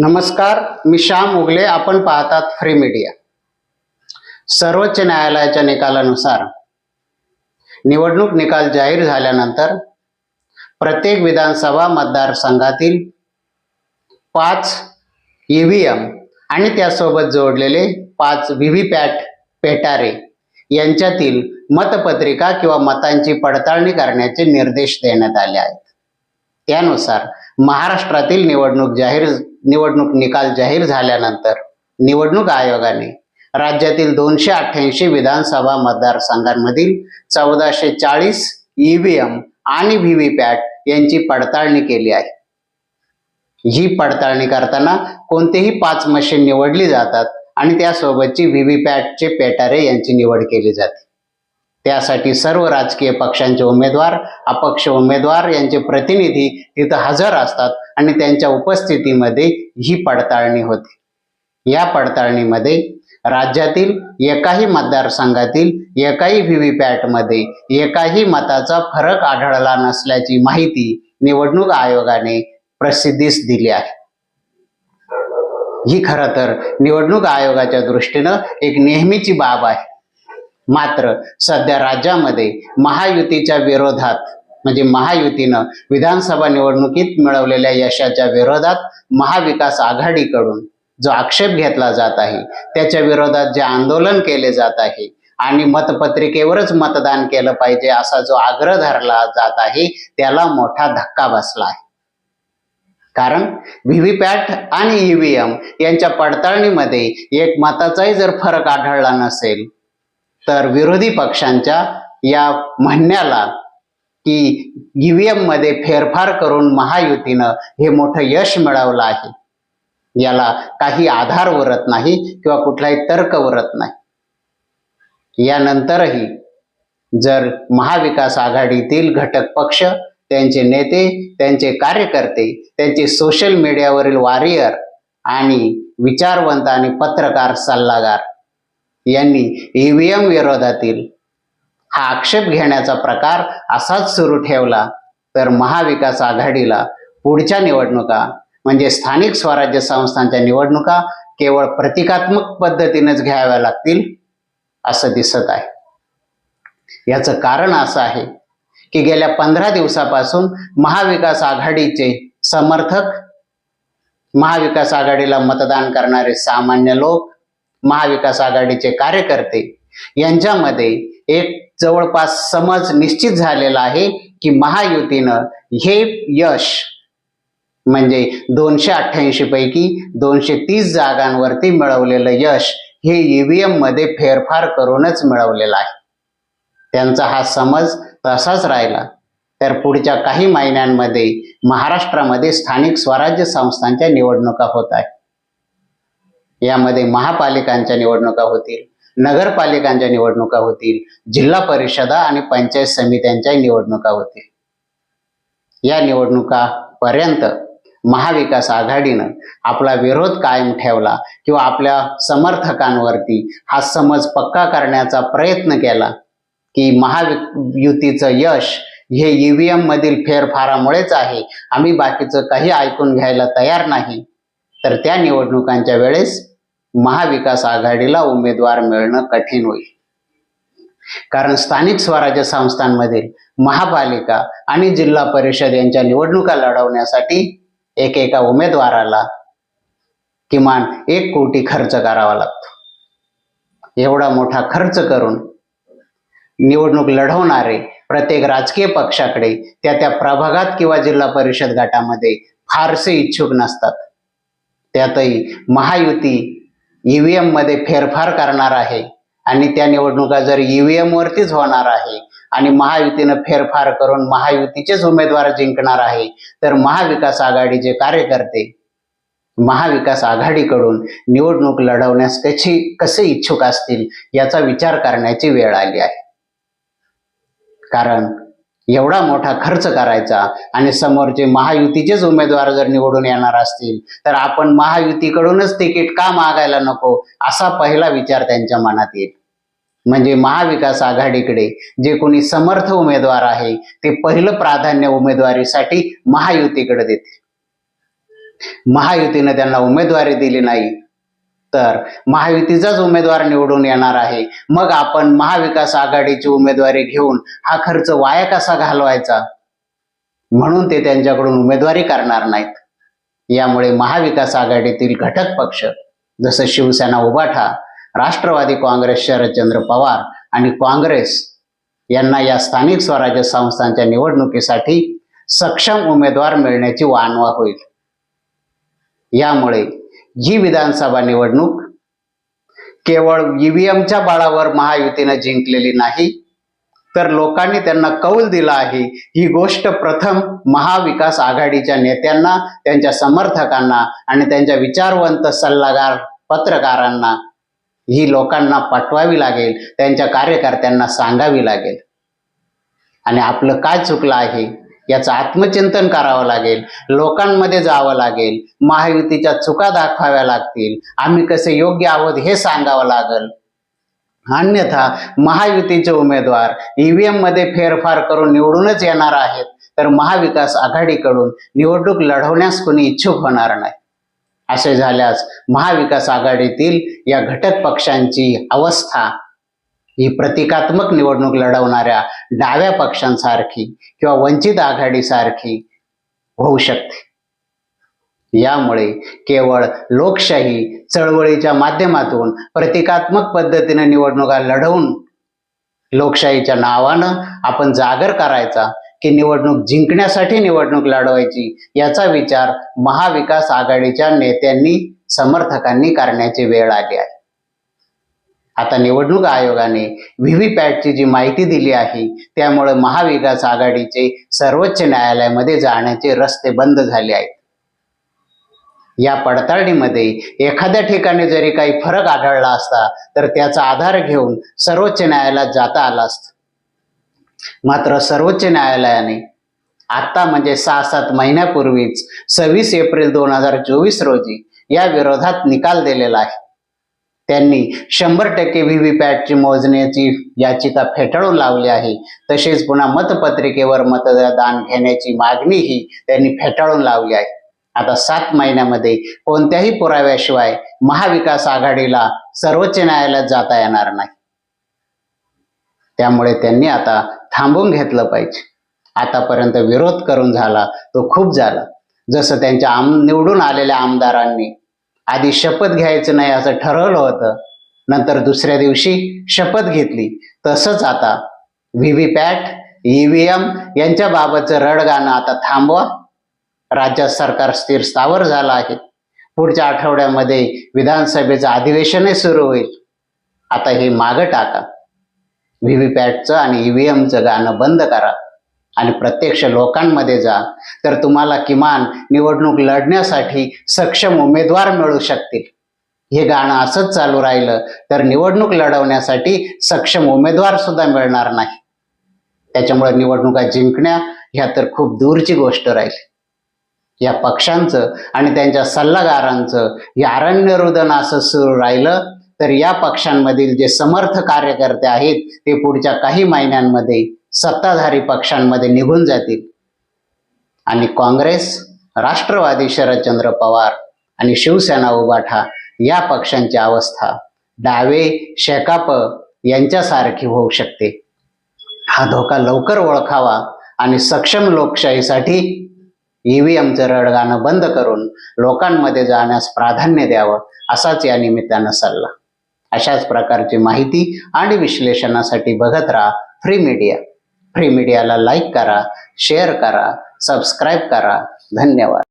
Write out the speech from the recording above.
नमस्कार मी श्याम उगले. आपण पाहतात फ्री मीडिया सर्वोच्च न्यायालयाच्या निकालानुसार निवडणूक निकाल जाहीर झाल्यानंतर प्रत्येक विधानसभा मतदारसंघातील पाच ई व्ही एम आणि त्यासोबत जोडलेले पाच व्ही व्ही पॅट पेटारे यांच्यातील मतपत्रिका किंवा मतांची पडताळणी करण्याचे निर्देश देण्यात आले आहेत. त्यानुसार महाराष्ट्रातील निवडणूक जाहीर निवडणूक निकाल जाहीर झाल्यानंतर निवडणूक आयोगाने राज्यातील दोनशे अठ्ठ्याऐंशी विधानसभा मतदारसंघांमधील चौदाशे चाळीस ई व्ही एम आणि व्ही व्ही पॅट यांची पडताळणी केली आहे. ही पडताळणी करताना कोणतेही पाच मशीन निवडली जातात आणि त्यासोबतची व्ही व्ही पॅटचे पेटारे यांची निवड केली जाते. त्यासाठी सर्व राजकीय पक्षांचे उमेदवार अपक्ष उमेदवार यांचे प्रतिनिधी तिथं हजर असतात. आणि त्यांच्या उपस्थितीमध्ये ही पडताळणी होते. या पडताळणीमध्ये राज्यातील एकाही मतदारसंघातील एकाही व्ही व्ही पॅटमध्ये एकाही मताचा फरक आढळला नसल्याची माहिती निवडणूक आयोगाने प्रसिद्धीस दिली आहे. ही खरं तर निवडणूक आयोगाच्या दृष्टीनं एक नेहमीची बाब आहे. मात्र सध्या राज्यामध्ये महायुतीच्या विरोधात म्हणजे महायुतीनं विधानसभा निवडणुकीत मिळवलेल्या यशाच्या विरोधात महाविकास आघाडीकडून जो आक्षेप घेतला जात आहे त्याच्या विरोधात जे आंदोलन केले जात आहे आणि मतपत्रिकेवरच मतदान केलं पाहिजे असा जो आग्रह धरला जात आहे त्याला मोठा धक्का बसला आहे. कारण व्हीव्हीपॅट आणि ईव्हीएम यांच्या पडताळणीमध्ये एक मताचाही जर फरक आढळला नसेल तर विरोधी पक्षांच्या या म्हणण्याला की ईव्हीएममध्ये फेरफार करून महायुतीनं हे मोठं यश मिळवलं आहे. याला काही आधार उरत नाही किंवा कुठलाही तर्क उरत नाही. यानंतरही जर महाविकास आघाडीतील घटक पक्ष त्यांचे नेते त्यांचे कार्यकर्ते त्यांचे सोशल मीडियावरील वारियर आणि विचारवंत आणि पत्रकार सल्लागार यांनी ईव्हीएम विरोधातील हा आक्षेप घेण्याचा प्रकार असाच सुरू ठेवला. तर महाविकास आघाडीला पुढच्या निवडणुका म्हणजे स्थानिक स्वराज्य संस्थांच्या निवडणुका केवळ प्रतिकात्मक पद्धतीनेच घ्याव्या लागतील असं दिसत आहे. याचं कारण असं आहे की गेल्या पंधरा दिवसापासून महाविकास आघाडीचे समर्थक महाविकास आघाडीला मतदान करणारे सामान्य लोक महाविकास आघाडीचे कार्यकर्ते यांच्यामध्ये एक जवळपास समज निश्चित झालेला आहे की महायुतीनं हे यश म्हणजे दोनशे अठ्ठ्याऐंशी पैकी दोनशे तीस जागांवरती मिळवलेलं यश हे ईव्हीएममध्ये फेरफार करूनच मिळवलेलं आहे. त्यांचा हा समज तसाच राहिला. तर पुढच्या काही महिन्यांमध्ये महाराष्ट्रामध्ये स्थानिक स्वराज्य संस्थांच्या निवडणुका होत आहेत. यामध्ये महापालिकांच्या निवडणुका होतील. नगरपालिकांच्या निवडणुका होतील जिल्हा परिषदा आणि पंचायत समित्यांच्या निवडणुका होतील. या निवडणुकापर्यंत महाविकास आघाडीनं आपला विरोध कायम ठेवला किंवा आपल्या समर्थकांवरती हा समज पक्का करण्याचा प्रयत्न केला की महायुतीचं यश हे ईव्हीएम मधील फेरफारामुळेच आहे. आम्ही बाकीचं काही ऐकून घ्यायला तयार नाही. तर त्या निवडणुकांच्या वेळेस महाविकास आघाडीला उमेदवार मिळणं कठीण होईल. कारण स्थानिक स्वराज्य संस्थांमधील महापालिका आणि जिल्हा परिषद यांच्या निवडणुका लढवण्यासाठी एकेका उमेदवाराला किमान एक कोटी खर्च करावा लागतो. एवढा मोठा खर्च करून निवडणूक लढवणारे प्रत्येक राजकीय पक्षाकडे त्या त्या प्रभागात किंवा जिल्हा परिषद गटामध्ये फारसे इच्छुक नसतात. त्यातही महायुती ईव्हीएममध्ये फेरफार करणार आहे. आणि त्या निवडणुका जर ईव्हीएम वरतीच होणार आहे आणि महायुतीनं फेरफार करून महायुतीचेच उमेदवार जिंकणार आहे तर महाविकास आघाडीचे कार्यकर्ते महाविकास आघाडीकडून निवडणूक लढवण्यास कशी कसे इच्छुक असतील याचा विचार करण्याची वेळ आली आहे. कारण एवढा मोठा खर्च करायचा आणि समोरचे महायुतीचेच उमेदवार जर निवडून येणार असतील तर आपण महायुतीकडूनच तिकीट का मागायला नको असा पहिला विचार त्यांच्या मनात येईल. म्हणजे महाविकास आघाडीकडे जे कोणी समर्थ उमेदवार आहे ते पहिलं प्राधान्य उमेदवारीसाठी महायुतीकडे देते महायुतीनं त्यांना उमेदवारी दिली नाही तर महायुतीचाच उमेदवार निवडून येणार आहे. मग आपण महाविकास आघाडीची उमेदवारी घेऊन हा खर्च वाया कसा घालवायचा? म्हणून ते त्यांच्याकडून उमेदवारी करणार नाहीत. यामुळे महाविकास आघाडीतील घटक पक्ष जसं शिवसेना उभाठा राष्ट्रवादी काँग्रेस शरदचंद्र पवार आणि काँग्रेस यांना या स्थानिक स्वराज्य संस्थांच्या निवडणुकीसाठी सक्षम उमेदवार मिळण्याची वानवा होईल. यामुळे ही विधानसभा निवडणूक केवळ ईव्हीएमच्या बळावर महायुतीनं जिंकलेली नाही तर लोकांनी त्यांना कौल दिला आहे. ही गोष्ट प्रथम महाविकास आघाडीच्या नेत्यांना त्यांच्या समर्थकांना आणि त्यांच्या विचारवंत सल्लागार पत्रकारांना ही लोकांना पटवावी लागेल त्यांच्या कार्यकर्त्यांना सांगावी लागेल. आणि आपलं काय चुकलं आहे? याचं आत्मचिंतन करावं लागेल. लोकांमध्ये जावं लागेल. महायुतीच्या चुका दाखवाव्या लागतील. आम्ही कसे योग्य आहोत हे सांगावं लागेल. अन्यथा महायुतीचे उमेदवार ईव्हीएममध्ये फेरफार करून निवडूनच येणार आहेत. तर महाविकास आघाडीकडून निवडणूक लढवण्यास कोणी इच्छुक होणार नाही. असे झाल्यास महाविकास आघाडीतील या घटक पक्षांची अवस्था ही प्रतिकात्मक निवडणूक लढवणाऱ्या डाव्या पक्षांसारखी किंवा वंचित आघाडीसारखी होऊ शकते. यामुळे केवळ लोकशाही चळवळीच्या माध्यमातून प्रतिकात्मक पद्धतीने निवडणुका लढवून लोकशाहीच्या नावानं आपण जागर करायचा की निवडणूक जिंकण्यासाठी निवडणूक लढवायची याचा विचार महाविकास आघाडीच्या नेत्यांनी समर्थकांनी करण्याची वेळ आली आहे. आता निवडणूक आयोगाने व्हीव्हीपॅटची जी माहिती दिली आहे त्यामुळे महाविकास आघाडीचे सर्वोच्च न्यायालयामध्ये जाण्याचे रस्ते बंद झाले आहेत. या पडताळणीमध्ये एखाद्या ठिकाणी जरी काही फरक आढळला असता तर त्याचा आधार घेऊन सर्वोच्च न्यायालयात जाता आला असतं. मात्र सर्वोच्च न्यायालयाने आता म्हणजे सहा सात महिन्यापूर्वीच सव्वीस एप्रिल दोन हजार चोवीस रोजी या विरोधात निकाल दिलेला आहे. त्यांनी शंभर टक्के व्हीव्हीपॅटची मोजण्याची याचिका फेटाळून लावली आहे. तसेच पुन्हा मतपत्रिकेवर मतदान घेण्याची मागणीही त्यांनी फेटाळून लावली आहे. आता सात महिन्यामध्ये कोणत्याही पुराव्याशिवाय महाविकास आघाडीला सर्वोच्च न्यायालयात जाता येणार नाही. त्यामुळे त्यांनी आता थांबून घेतलं पाहिजे. आतापर्यंत विरोध करून झाला तो खूप झाला. जसं त्यांच्या आम निवडून आलेल्या आमदारांनी आधी शपथ घ्यायचं नाही असं ठरवलं होतं. नंतर दुसऱ्या दिवशी शपथ घेतली. तसंच आता व्हीव्हीपॅट ईव्हीएम यांच्या बाबतचं रडगाणं आता थांबवा. राज्यात सरकार स्थिर स्थावर झालं आहे. पुढच्या आठवड्यामध्ये विधानसभेचं अधिवेशनही सुरू होईल. आता हे मागं टाका. व्हीव्हीपॅटचं आणि ईव्हीएमचं गाणं बंद करा. आणि प्रत्यक्ष लोकांमध्ये जा तर तुम्हाला किमान निवडणूक लढण्यासाठी सक्षम उमेदवार मिळू शकतील. हे गाणं असंच चालू राहिलं तर निवडणूक लढवण्यासाठी सक्षम उमेदवार सुद्धा मिळणार नाही. त्याच्यामुळे निवडणुका जिंकण्या ह्या तर खूप दूरची गोष्ट राहील. या पक्षांचं आणि त्यांच्या सल्लागारांचं हे अरण्यरुदन असं सुरू राहिलं तर या पक्षांमधील जे समर्थ कार्यकर्ते आहेत ते पुढच्या काही महिन्यांमध्ये सत्ताधारी पक्षांमध्ये निघून जातील. आणि काँग्रेस राष्ट्रवादी शरदचंद्र पवार आणि शिवसेना उभाठा या पक्षांची अवस्था डावे शेकाप यांच्यासारखी होऊ शकते. हा धोका लवकर ओळखावा आणि सक्षम लोकशाहीसाठी ईव्हीएमचं रडगाणं बंद करून लोकांमध्ये जाण्यास प्राधान्य द्यावं असाच या निमित्तानं सल्ला. अशाच प्रकारची माहिती आणि विश्लेषणासाठी बघत राहा फ्री मीडिया. फ्री मीडियाला लाईक करा शेअर करा सबस्क्राईब करा. धन्यवाद.